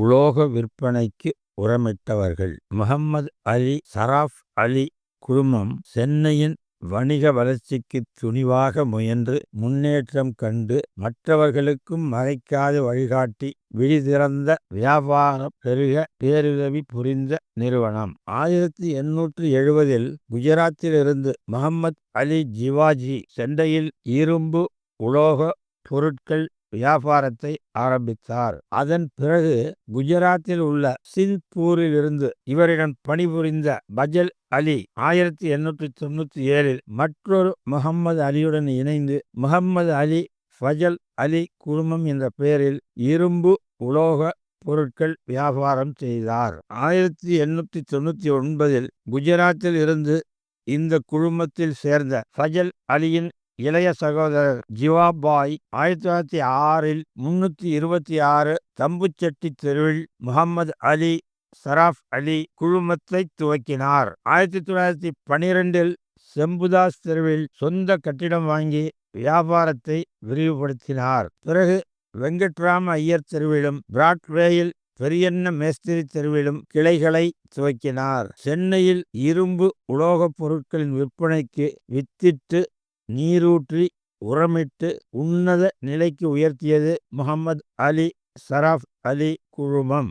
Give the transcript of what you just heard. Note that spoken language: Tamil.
உலோக விற்பனைக்கு உரமிட்டவர்கள். முகம்மது அலி சராஃப் அலி குழுமம் சென்னையின் வணிக வளர்ச்சிக்கு துணிவாக முயன்று முன்னேற்றம் கண்டு மற்றவர்களுக்கும் மறைக்காது வழிகாட்டி விழிதிறந்த வியாபாரம் பெருக பேருதவி புரிந்த நிறுவனம். ஆயிரத்தி எண்ணூற்றி எழுபதில் குஜராத்திலிருந்து முகம்மது அலி ஜிவாஜி சென்னையில் இரும்பு உலோக பொருட்கள் வியாபாரத்தை ஆரம்பித்தார். அதன் பிறகு குஜராத்தில் உள்ள சிங்பூரில் இருந்து இவரிடம் பணிபுரிந்த பஜல் அலி ஆயிரத்தி எண்ணூற்றி தொண்ணூற்றி ஏழில் மற்றொரு முகம்மது அலியுடன் இணைந்து முகம்மது அலி ஃபஜல் அலி குழுமம் என்ற பெயரில் இரும்பு உலோக பொருட்கள் வியாபாரம் செய்தார். ஆயிரத்தி எண்ணூற்றி தொண்ணூற்றி ஒன்பதில் குஜராத்தில் இருந்து இந்த குழுமத்தில் சேர்ந்த ஃபஜல் அலியின் இளைய சகோதரர் ஜிவாபாய் ஆயிரத்தி தொள்ளாயிரத்தி ஆறில் முன்னூற்றி இருபத்தி ஆறு தம்புச்செட்டி தெருவில் முகமது அலி சராஃப் அலி குழுமத்தை துவக்கினார். ஆயிரத்தி தொள்ளாயிரத்தி பனிரெண்டில் செம்புதாஸ் தெருவில் சொந்த கட்டிடம் வாங்கி வியாபாரத்தை விரிவுபடுத்தினார். பிறகு வெங்கட்ராம ஐயர் தெருவிலும் பிராட்வேயில் பெரியண்ண மேஸ்திரி தெருவிலும் கிளைகளை துவக்கினார். சென்னையில் இரும்பு உலோகப் பொருட்களின் விற்பனைக்கு வித்திட்டு நீரூற்றி உரமிட்டு உன்னத நிலைக்கு உயர்த்தியது முகமது அலி சராஃப் அலி குழுமம்.